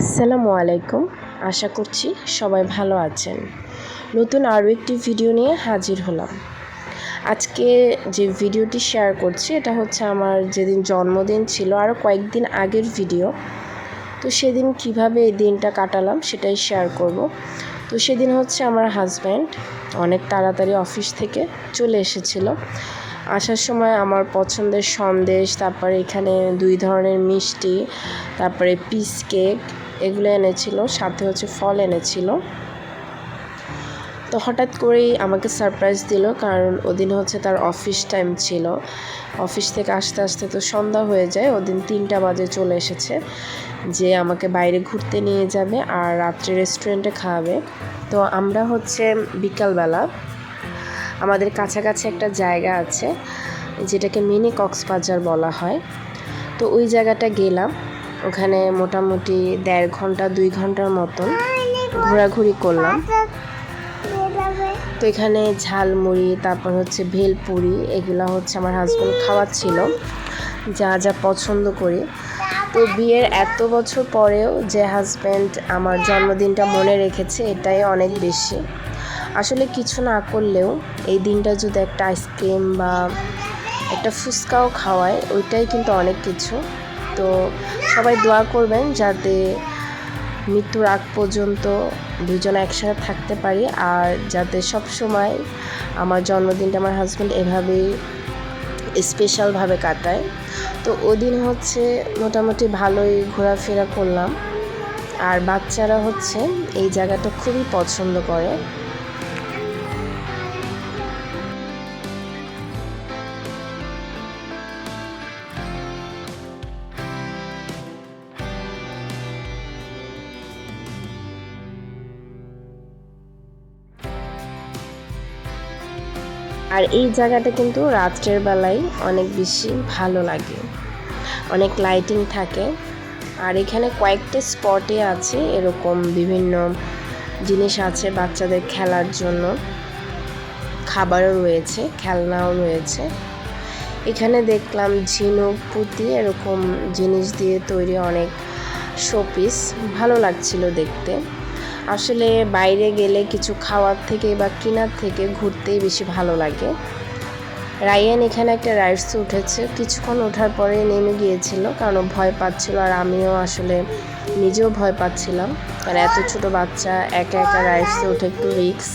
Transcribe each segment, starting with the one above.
আসসালামু আলাইকুম। আশা করছি সবাই ভালো আছেন। নতুন আরও একটি ভিডিও নিয়ে হাজির হলাম। আজকে যে ভিডিওটি শেয়ার করছি, এটা হচ্ছে আমার যেদিন জন্মদিন ছিল, আরও কয়েকদিন আগের ভিডিও। তো সেদিন কীভাবে এই দিনটা কাটালাম সেটাই শেয়ার করব। তো সেদিন হচ্ছে আমার হাজব্যান্ড অনেক তাড়াতাড়ি অফিস থেকে চলে এসেছিল। আসার সময় আমার পছন্দের সন্দেশ, তারপরে এখানে দুই ধরনের মিষ্টি, তারপরে পিস কেক এগুলো এনেছিল, সাথে হচ্ছে ফল এনেছিল। তো হঠাৎ করেই আমাকে সারপ্রাইজ দিল, কারণ ওদিন হচ্ছে তার অফিস টাইম ছিল। অফিস থেকে আসতে আসতে তো সন্ধ্যা হয়ে যায়, ওদিন তিনটা বাজে চলে এসেছে যে আমাকে বাইরে ঘুরতে নিয়ে যাবে আর রাত্রে রেস্টুরেন্টে খাওয়াবে। তো আমরা হচ্ছে বিকালবেলা আমাদের কাছাকাছি একটা জায়গা আছে, যেটাকে মিনি কক্সবাজার বলা হয়। তো ওই জায়গাটা গেলাম ওখানে মোটামুটি দেড় ঘণ্টা, দুই ঘণ্টার মতন ঘোরাঘুরি করলাম। তো এখানে ঝালমুড়ি, তারপর হচ্ছে ভেলপুরি, এগুলো হচ্ছে আমার হাজব্যান্ড খাওয়াচ্ছিল, যা যা পছন্দ করি। তো বিয়ের এত বছর পরেও যে হাজব্যান্ড আমার জন্মদিনটা মনে রেখেছে, এটাই অনেক বেশি। আসলে কিছু না করলেও এই দিনটা যদি একটা আইসক্রিম বা একটা ফুচকাও খাওয়ায়, ওইটাই কিন্তু অনেক কিছু। তো সবাই দোয়া করবেন যাতে মৃত্যুর আগ পর্যন্ত দুজন একসাথে থাকতে পারি আর যাতে সব সময় আমার জন্মদিনটা আমার হাজব্যান্ড এভাবেই স্পেশালভাবে কাটায়। তো ওদিন হচ্ছে মোটামুটি ভালোই ঘোরাফেরা করলাম। আর বাচ্চারা হচ্ছে এই জায়গাটা খুবই পছন্দ করে। আর এই জায়গাটা কিন্তু রাত্রের বেলায় অনেক বেশি ভালো লাগে। অনেক লাইটিং থাকে। আর এখানে কয়েকটা স্পটে আছে এরকম বিভিন্ন জিনিস আছে বাচ্চাদের খেলার জন্য। খাবারও রয়েছে, খেলনাও রয়েছে। এখানে দেখলাম ঝিনুক, পুঁতি এরকম জিনিস দিয়ে তৈরি অনেক শোপিস ভালো লাগছিল দেখতে। আসলে বাইরে গেলে কিছু খাওয়ার থেকে বা কেনার থেকে ঘুরতেই বেশি ভালো লাগে। রায়ান এখানে একটা রাইডসে উঠেছে। কিছুক্ষণ ওঠার পরে নেমে গিয়েছিল কারণ ভয় পাচ্ছিল আর আমিও আসলে নিজেও ভয় পাচ্ছিলাম। কারণ এত ছোট বাচ্চা, একা একা রাইডসে উঠে একটু রিক্স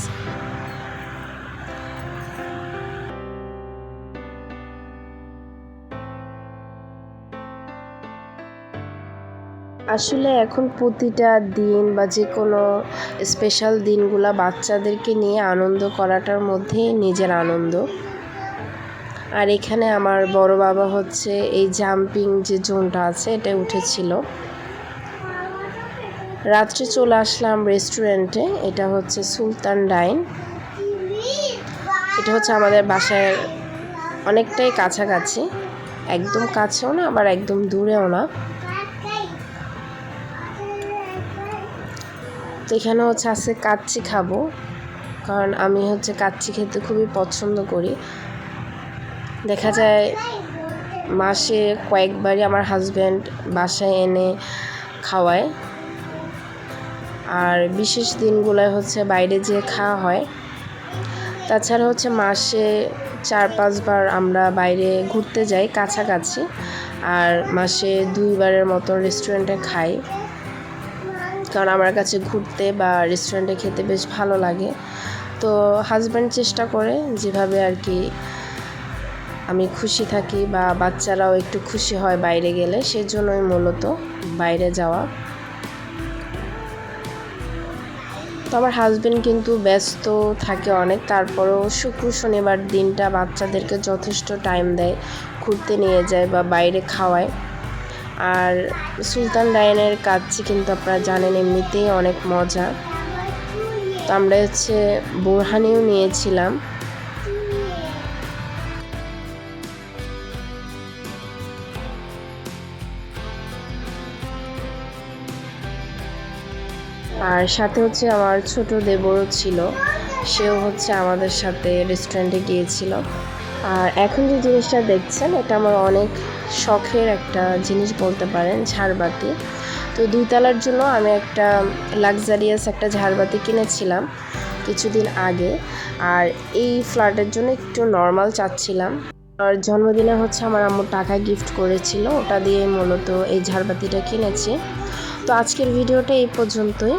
আসলে এখন প্রতিটা দিন বা যে কোনো স্পেশাল দিনগুলা বাচ্চাদেরকে নিয়ে আনন্দ করাটার মধ্যেই নিজের আনন্দ। আর এখানে আমার বড় বাবা হচ্ছে এই জাম্পিং যে জোনটা আছে, এটা উঠেছিল। রাত্রে চলে আসলাম রেস্টুরেন্টে এটা হচ্ছে সুলতান ডাইন। এটা হচ্ছে আমাদের বাসায় অনেকটাই কাছাকাছি। একদম কাছেও না, আবার একদম দূরেও না। তো এখানে হচ্ছে আজকে কাচ্চি খাব। কারণ আমি হচ্ছে কাচ্চি খেতে খুবই পছন্দ করি। দেখা যায় মাসে কয়েকবারই আমার হাজব্যান্ড বাসায় এনে খাওয়ায়। আর বিশেষ দিনগুলোয় হচ্ছে বাইরে যেয়ে খাওয়া হয়। তাছাড়া হচ্ছে মাসে চার, পাঁচবার আমরা বাইরে ঘুরতে যাই কাছাকাছি। আর মাসে দুইবারের মতো রেস্টুরেন্টে খাই। কারণ আমার কাছে ঘুরতে বা রেস্টুরেন্টে খেতে বেশ ভালো লাগে। তো হাজব্যান্ড চেষ্টা করে যেভাবে আর কি আমি খুশি থাকি বা বাচ্চারাও একটু খুশি হয় বাইরে গেলে, সেজন্যই মূলত বাইরে যাওয়া। তো আমার হাজব্যান্ড কিন্তু ব্যস্ত থাকে অনেক, তারপরেও শুক্র শনিবার দিনটা বাচ্চাদেরকে যথেষ্ট টাইম দেয়, ঘুরতে নিয়ে যায় বা বাইরে খাওয়ায়। আর সুলতান ডাইনের কাচ্ছি কিন্তু আপনারা জানেন, এমনিতেই অনেক মজা। তো আমরা হচ্ছে বোরহানিও নিয়েছিলাম। আর সাথে হচ্ছে আমার ছোট দেবরও ছিল। সেও হচ্ছে আমাদের সাথে রেস্টুরেন্টে গিয়েছিল। আর এখন যে জিনিসটা দেখছেন, এটা আমার অনেক শখের একটা জিনিস বলতে পারেন, ঝাড়বাতি। তো দুই তলার জন্য আমি একটা লাক্সারিয়াস একটা ঝাড়বাতি কিনেছিলাম কিছুদিন আগে। আর এই ফ্ল্যাটের জন্য একটু নর্মাল চাচ্ছিলাম। আর জন্মদিনে হচ্ছে আমার আম্মু টাকা গিফট করেছিল, ওটা দিয়ে মূলত এই ঝাড়বাতিটা কিনেছি। তো আজকের ভিডিওটা এই পর্যন্তই।